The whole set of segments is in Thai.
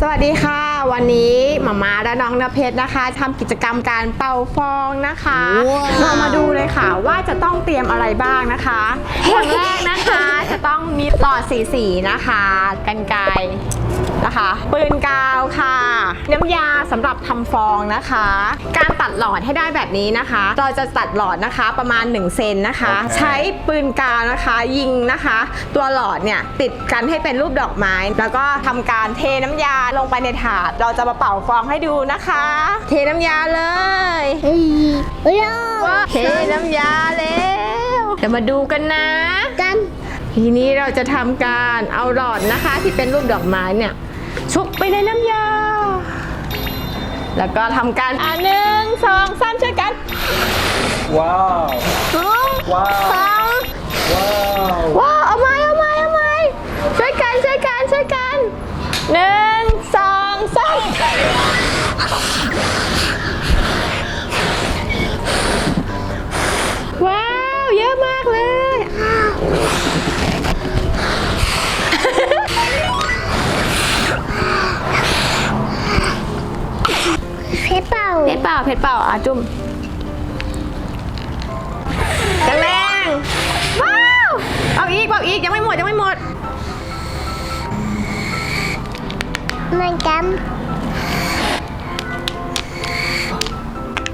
สวัสดีค่ะ วันนี้หมามาและน้องนเพชรนะคะทำกิจกรรมการเป่าฟองนะคะเรามาดูเลยค่ะว่าจะต้องเตรียมอะไรบ้างนะคะอย่างแรกนะคะจะต้องมีหลอดสีสีๆนะคะ กันไกร นะคะปืนกาวค่ะ น้ำยาสำหรับทำฟองนะคะ การตัดหลอดให้ได้แบบนี้นะคะ เราจะตัดหลอดนะคะประมาณ1เซนนะคะโอเคใช้ปืนกาวนะคะ ยิงนะคะ ตัวหลอดเนี่ยติดกันให้เป็นรูปดอกไม้ แล้วก็ทำการเทน้ำยาลงไปในถาด เราจะมาเป่าฟองให้ดูนะคะ เทน้ำยาเลยเฮ้ยเฮ้ยเทน้ำยาแล้วเดี๋ยวมาดูกันนะ กัน ทีนี้เราจะทำการเอาหลอดนะคะ ที่เป็นรูปดอกไม้เนี่ย ชุบไปในน้ำยา แล้วก็ทำการอะหนึ่งสองสามช่วยกันว้าว สองว้าว สามว้าวว้าวเอาไม้เอาไม้เอาไม้ช่วยกันช่วยกันช่วยกันหนึ่งสองสามว้าว เยอะมากเลย เพชรเป่าเพชรเปล่าเพชรเปล่าอะจุ่มแรงๆว้าวเอาอีกเอาอีกยังไม่หมดยังไม่หมดเหมือนกัน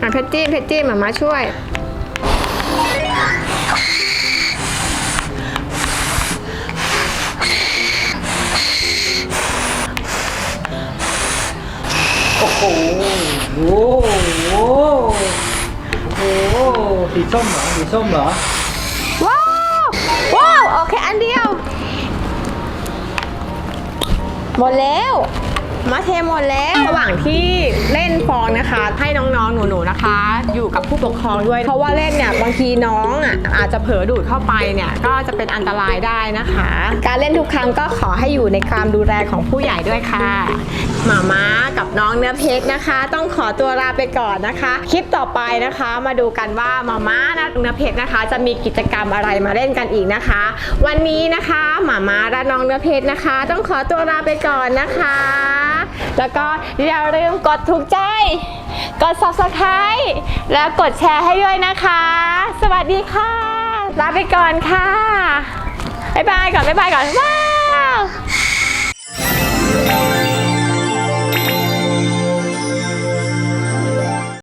อะเพชรจี้เพชรจี้มามาช่วย โอ้โหโอ้โหโอ้โหสีส้มเหรอสีส้มเหรอ ว้าวว้าวโอเคอันเดียว หมดแล้ว มาเทหมดแล้วระหว่างที่เล่นฟองนะคะ ให้น้องๆ หนูๆ นะคะ อยู่กับผู้ปกครองด้วย เพราะว่าเล่นเนี่ยบางทีน้องอะอาจจะเผลอดูดเข้าไปเนี่ยก็จะเป็นอันตรายได้นะคะ การเล่นทุกครั้งก็ขอให้อยู่ในความดูแลของผู้ใหญ่ด้วยค่ะหมาม้ากับน้องเนื้อเพชรนะคะ ต้องขอตัวลาไปก่อนนะคะ คลิปต่อไปนะคะ มาดูกันว่าหมาม้าและเนื้อเพชรนะคะ จะมีกิจกรรมอะไรมาเล่นกันอีกนะคะ วันนี้นะคะหมาม้าและน้องเนื้อเพชรนะคะ ต้องขอตัวลาไปก่อนนะคะ แล้วก็อย่าลืมกดถูกใจ กด subscribe แล้วกดแชร์ให้ด้วยนะคะ สวัสดีค่ะลาไปก่อนค่ะบ๊ายบายก่อนบ๊ายบายก่อนว้าว